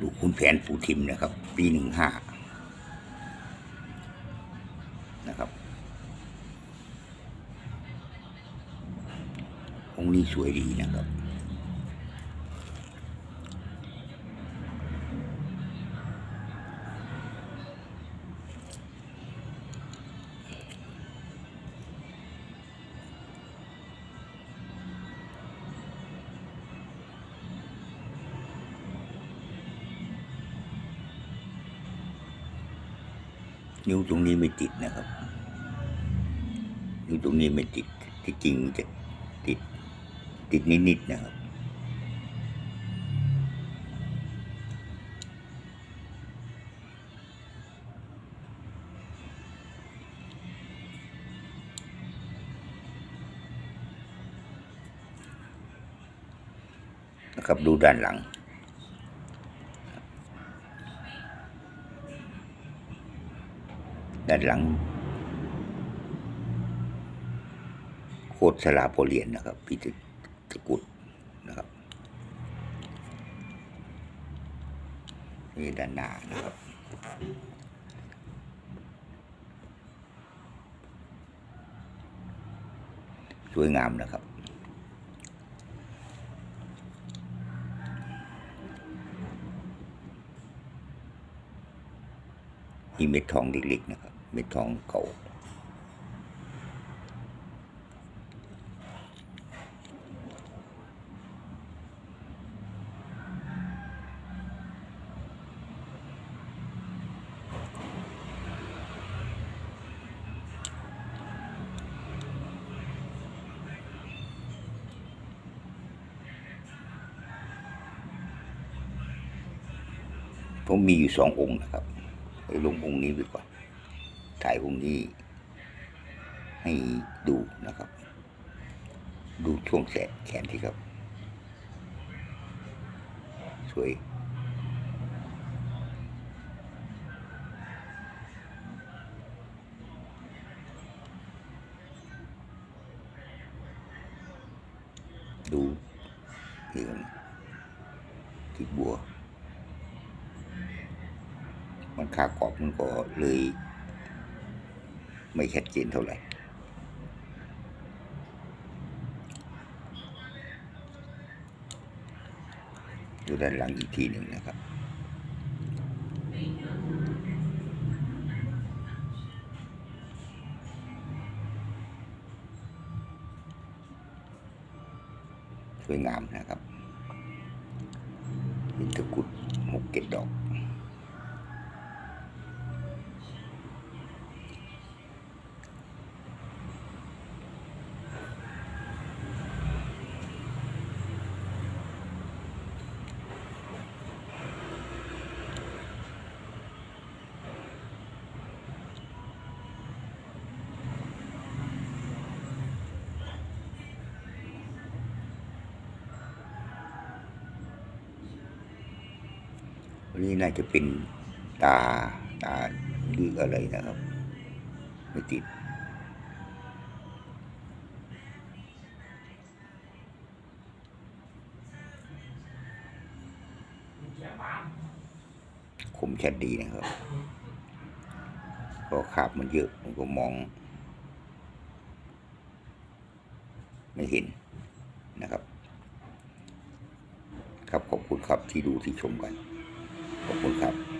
ลูกคุณแผนปูทิมนะครับ ปีหนึ่งห้านะครับ องค์นี้สวยดีนะครับ นิ้วตรงนี้ไม่ติดนะครับ นิ้วตรงนี้ไม่ติด ที่จริงจะติด ติดนิดๆนะครับ นะครับดูด้านหลัง ด้านหลังโคตรสลาโปเลียนนะครับพิจิตรกุฎนะครับนี่ด้านหน้านะครับสวยงามนะครับนี่เม็ดทองเล็กๆนะครับ เม็ดทองเก่าผมมีอยู่สององค์นะครับลงองค์นี้ไปก่อน ถ่ายองค์นี้ ให้ดูนะครับ ดูช่วงแสกแขนที่ครับ สวยดูนี่กันที่บัว มันค่ากรอบมันก็เลย ไม่ชัดเจนเท่าไหร่ดูด้านหลังอีกทีหนึ่งนะครับสวยงามนะครับเป็นตะกุดหกเกตดอก วั นนี้น่าจะเป็นตาตาหรืออะไรนะครับ ไม่ติด คมชัดดีนะครับก็ขาบมันเยอะมันก็มอง ไม่เห็นนะครับ ครับขอบคุณครับที่ดูที่ชมกัน ขอบคุณครับ